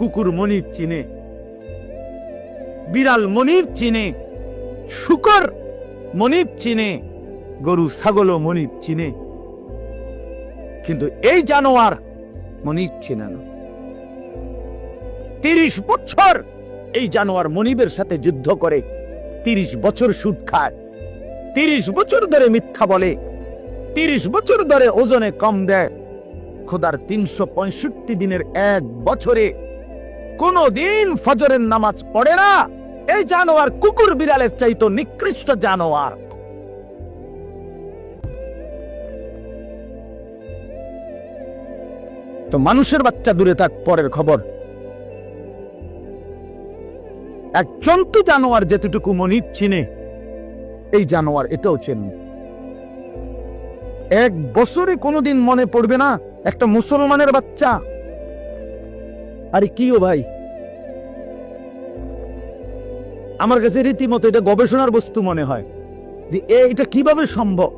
কুকুর মনির চিনে। বিড়াল মনির চিনে। শুকর মনির চিনে। গরু ছাগলও মনির চিনে। কিন্তু এই জানোয়ার মনির চিনে না। তিরিশ বছর এই জানোয়ার মনিবের সাথে যুদ্ধ করে। তিরিশ বছর সুদ খায়। তিরিশ বছর ধরে মিথ্যা বলে। তিরিশ বছর ধরে ওজনে কম দেয়। খোদার তিনশো পঁয়ষট্টি দিনের এক বছরে কোনো দিন ফজরের নামাজ পড়ে না। এই জানোয়ার কুকুর বিড়ালের চাইতো নিকৃষ্ট জানোয়ার। তো মানুষের বাচ্চা দূরে থাক, পরের খবর। এক জন্তু জানোয়ার যেতটুকু মনির চিনে, এই জানোয়ার এটাও চেনে। এক বছরে কোনোদিন মনে পড়বে না, একটা মুসলমানের বাচ্চা। আরে কি ও ভাই? আমার কাছে রীতিমতো এটা গবেষণার বস্তু মনে হয় যে এটা কীভাবে সম্ভব?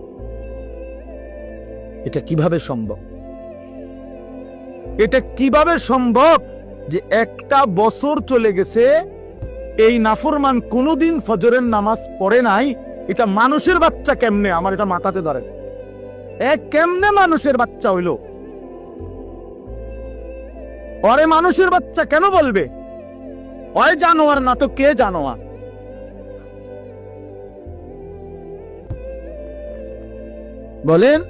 এটা কীভাবে সম্ভব? এটা কীভাবে সম্ভব যে একটা বছর চলে গেছে, এই নাফরমান কোনোদিন ফজরের নামাজ পড়ে নাই, এটা মানুষের বাচ্চা কেমনে? আমার এটা মাথাতে ধরে। এ, কেমনে মানুষের বাচ্চা হইল? অরে মানুষের বাচ্চা কেন বলবে? হয় জানোয়ার না তো কে জানোয়ার? বলেন,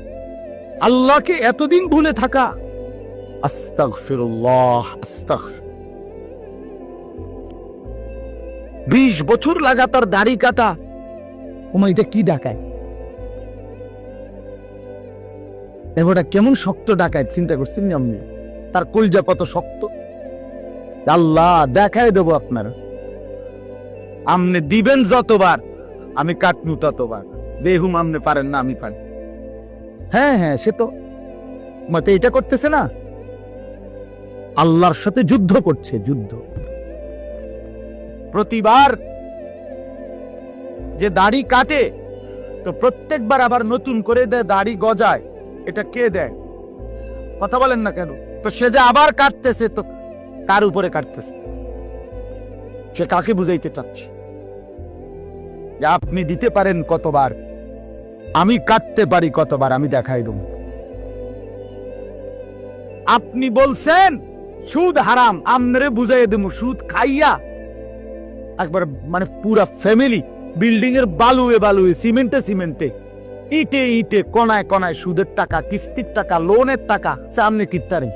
আল্লাহকে এতদিন ভুলে থাকা। বিশ বছর লাগাতার দাড়ি কাটা। ওমা এটা কি ডাকায়? এবারটা কেমন শক্ত ডাকায়, চিন্তা করছেন আপনি? তার কলজা কত শক্ত। আল্লাহ, দেখায় দেবো আপনার। আমনে দিবেন যতবার, আমি কাটনু ততবার। দেহুম আমনে পারেন না, আমি পারি। হ্যাঁ হ্যাঁ সে তো। মতে এটা করতেছে না? আল্লাহর সাথে যুদ্ধ করছে, যুদ্ধ। প্রতিবার যে দাড়ি কাটে, তো প্রত্যেকবার আবার নতুন করে দেয় দাড়ি গজায়। এটা কে দেয়? কথা বলেন না কেন? তো সে যে আবার কাটতেছে, তো কার উপরে কাটতেছে? সে কাকে বুঝাইতে চাচ্ছে? আপনি দিতে পারেন কতবার? আমি কাটতে পারি কতবার, আমি দেখাই দেব। আপনি বলছেন, সুদ হারাম আমনে বুঝাই দেবো, সুদ খাইয়া। একবার মানে পুরা ফ্যামিলি বিল্ডিং এর বালুয়ে বালুয়ে, সিমেন্টে সিমেন্টে, ইটে ইটে, কনায় কনায় সুদের টাকা, কিস্তির টাকা লোনের টাকা, সামনে কিত্তারে।